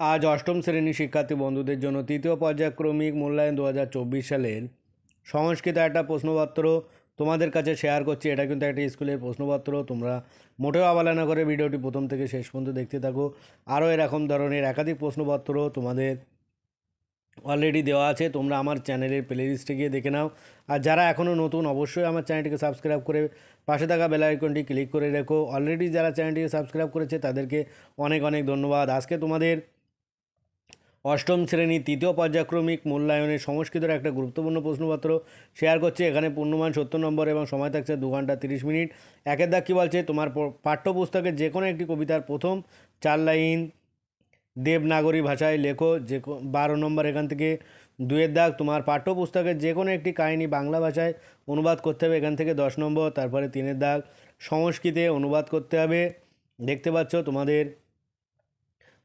আজ অষ্টম শ্রেণি শিক্ষার্থী বন্ধুদের জন্য তৃতীয় পর্যায়ক্রমিক মূল্যায়ন দু হাজার চব্বিশ সালের সংস্কৃত একটা প্রশ্নপত্র তোমাদের কাছে শেয়ার করছি। এটা কিন্তু একটা স্কুলের প্রশ্নপত্র। তোমরা মোটেও আবালনা করে ভিডিওটি প্রথম থেকে শেষ পর্যন্ত দেখতে থাকো। আরও এরকম ধরনের একাধিক প্রশ্নপত্র তোমাদের অলরেডি দেওয়া আছে। তোমরা আমার চ্যানেলের প্লে লিস্টে গিয়ে দেখে নাও। আর যারা এখনও নতুন, অবশ্যই আমার চ্যানেলটিকে সাবস্ক্রাইব করে পাশে থাকা বেল আইকনটি ক্লিক করে রেখো। অলরেডি যারা চ্যানেলটিকে সাবস্ক্রাইব করেছে, তাদেরকে অনেক অনেক ধন্যবাদ। আজকে তোমাদের অষ্টম শ্রেণি তৃতীয় পর্যায়ক্রমিক মূল্যায়নে সংস্কৃতের একটা গুরুত্বপূর্ণ প্রশ্নপত্র শেয়ার করছে। এখানে পূর্ণমান সত্তর নম্বর এবং সময় থাকছে দু ঘণ্টা তিরিশ মিনিট। একের দাগ কী বলছে? তোমার পাঠ্যপুস্তকের যে কোনো একটি কবিতার প্রথম চার লাইন দেবনাগরী ভাষায় লেখো। যে বারো নম্বর এখান থেকে দুয়ের দাগ, তোমার পাঠ্যপুস্তকের যে কোনো একটি কাহিনী বাংলা ভাষায় অনুবাদ করতে হবে। এখান থেকে দশ নম্বর, তারপরে তিনের দাগ। সংস্কৃতে অনুবাদ করতে হবে। দেখতে পাচ্ছ তোমাদের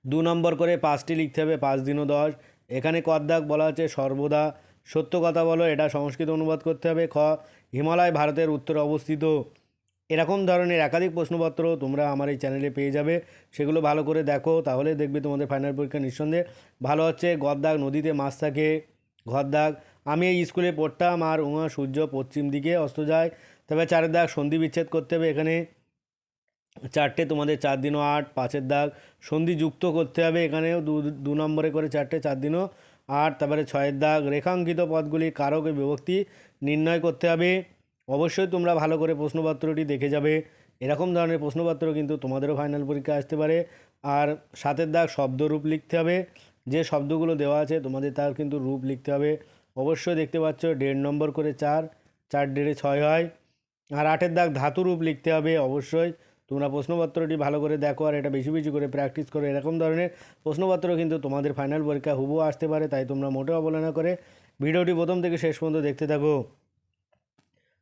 দু নম্বর করে পাঁচটি লিখতে হবে, পাঁচ দিনও দশ। এখানে কদ্দাক বলা হচ্ছে সর্বদা। সত্য কথা বলো, এটা সংস্কৃত অনুবাদ করতে হবে। খ, হিমালয় ভারতের উত্তরে অবস্থিত। এরকম ধরনের একাধিক প্রশ্নপত্র তোমরা আমার এই চ্যানেলে পেয়ে যাবে। সেগুলো ভালো করে দেখো, তাহলে দেখবে তোমাদের ফাইনাল পরীক্ষা নিঃসন্দেহে ভালো হচ্ছে। গদ্দাক নদীতে মাছ থাকে ঘরদাগ আমি এই স্কুলে পড়তাম আর উমা সূর্য পশ্চিম দিকে অস্ত যায়। তবে চারের দাগ সন্ধি বিচ্ছেদ করতে হবে এখানে। চারটে তোমাদের চার দিনও আট, পাঁচের দাগ। সন্ধি যুক্ত করতে হবে এখানেও দু দু নম্বরে করে চারটে, চার দিনও আট, তারপরে ছয়ের দাগ। রেখাঙ্কিত পদগুলি কারক বিভক্তি নির্ণয় করতে হবে। অবশ্যই তোমরা ভালো করে প্রশ্নপত্রটি দেখে যাবে। এরকম ধরনের প্রশ্নপত্র কিন্তু তোমাদেরও ফাইনাল পরীক্ষা আসতে পারে। আর সাতের দাগ শব্দরূপ লিখতে হবে। যে শব্দগুলো দেওয়া আছে তোমাদের তার কিন্তু রূপ লিখতে হবে। অবশ্যই দেখতে পাচ্ছ দেড় নম্বর করে চার চার দেড়ে ছয় হয়। আর আটের দাগ ধাতু রূপ লিখতে হবে অবশ্যই। তোমরা প্রশ্নপত্রটি ভালো করে দেখো আর এটা বেশি বেশি করে প্র্যাকটিস করো। এরকম ধরনের প্রশ্নপত্র কিন্তু তোমাদের ফাইনাল পরীক্ষা হুবহু আসতে পারে, তাই তোমরা মোটেও অবহেলনা করে ভিডিওটি প্রথম থেকে শেষ পর্যন্ত দেখতে থাকো।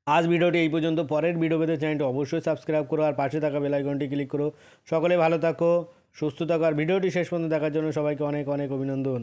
আজ ভিডিওটি এই পর্যন্ত। পরের ভিডিও পেতে চ্যানেলটি অবশ্যই সাবস্ক্রাইব করো আর পাশে থাকা বেল আইকনটি ক্লিক করো। সকলে ভালো থাকো, সুস্থ থাকো আর ভিডিওটি শেষ পর্যন্ত দেখার জন্য সবাইকে অনেক অনেক অভিনন্দন।